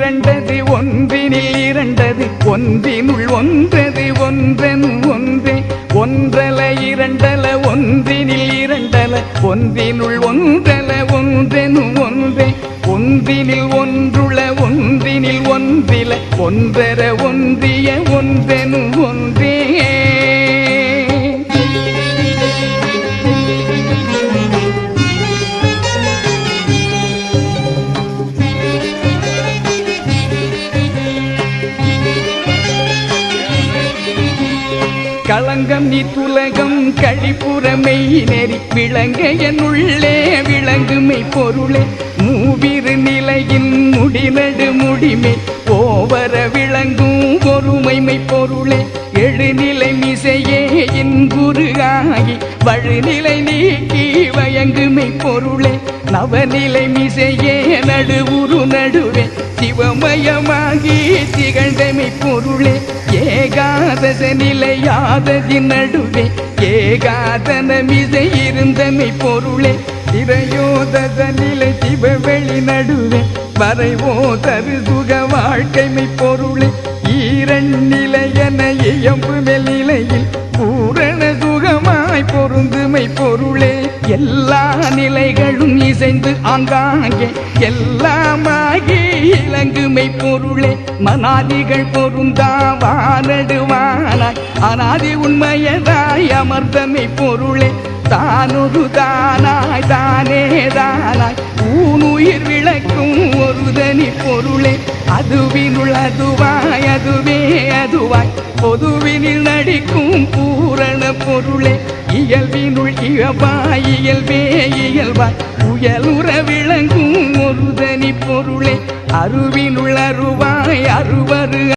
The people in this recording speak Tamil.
இரண்டது ஒன்றினில் இரண்டது ஒன்றினுள் ஒன்றது ஒன்றெனு ஒன்றே. ஒன்றல இரண்டல ஒன்றினில் இரண்டல ஒன்றினுள் ஒன்றல ஒன்றெனு ஒன்றே. ஒன்றினில் ஒன்றுள ஒன்றினில் ஒன்றில ஒன்றர ஒன்றிய ஒன்றெனு ஒன்றே. களங்கம் நீ துலகம் கழிப்புறமை நெறி விளங்க என் உள்ளே விளங்குமை பொருளே. மூவிரு நிலையின் முடிநடு முடிமை ஓவர விளங்கும் பொறுமைமை பொருளே. எழுநிலை மிசையே என் குரு ஆகி வழுநிலை நீக்கி வயங்குமை பொருளே. நவநிலை மிசையே நடுவுரு நடுவே சிவ திகழ்ந்தமை பொருளே ஏகாதச நிலையாததின் நடுவே ஏகாதனமிசை இருந்தமை பொருளே இறையோதத நிலை சிவவெளி நடுவே வரைவோ தரு சுக வாழ்க்கைமை பொருளே ஈரன் நிலையென இயம்பு நிலையில் பூரண சுகமாய் பொருந்துமை பொருளே எல்லா நிலைகளும் இசைந்து ஆங்காங்கே எல்லாமாகி இலங்குமை பொருளே மனாதிகள் பொருந்தா வானடுவானாய். அனாதி உண்மையதாய் அமர்தமை பொருளே தானொரு தானாய் தானே தானாய். ஊனுயிர் விளக்கும் ஒரு தனி பொருளே அதுவினுள் அதுவாய் அதுவே அதுவாய். பொதுவினில் நடிக்கும் பூரண பொருளே இயல்பினுள் இயல்பாய் இயல்பே இயல்பாய். உயலுற விளங்கும் ஒரு தனி பொருளே அருவினுள்ளருவாய் அருவரு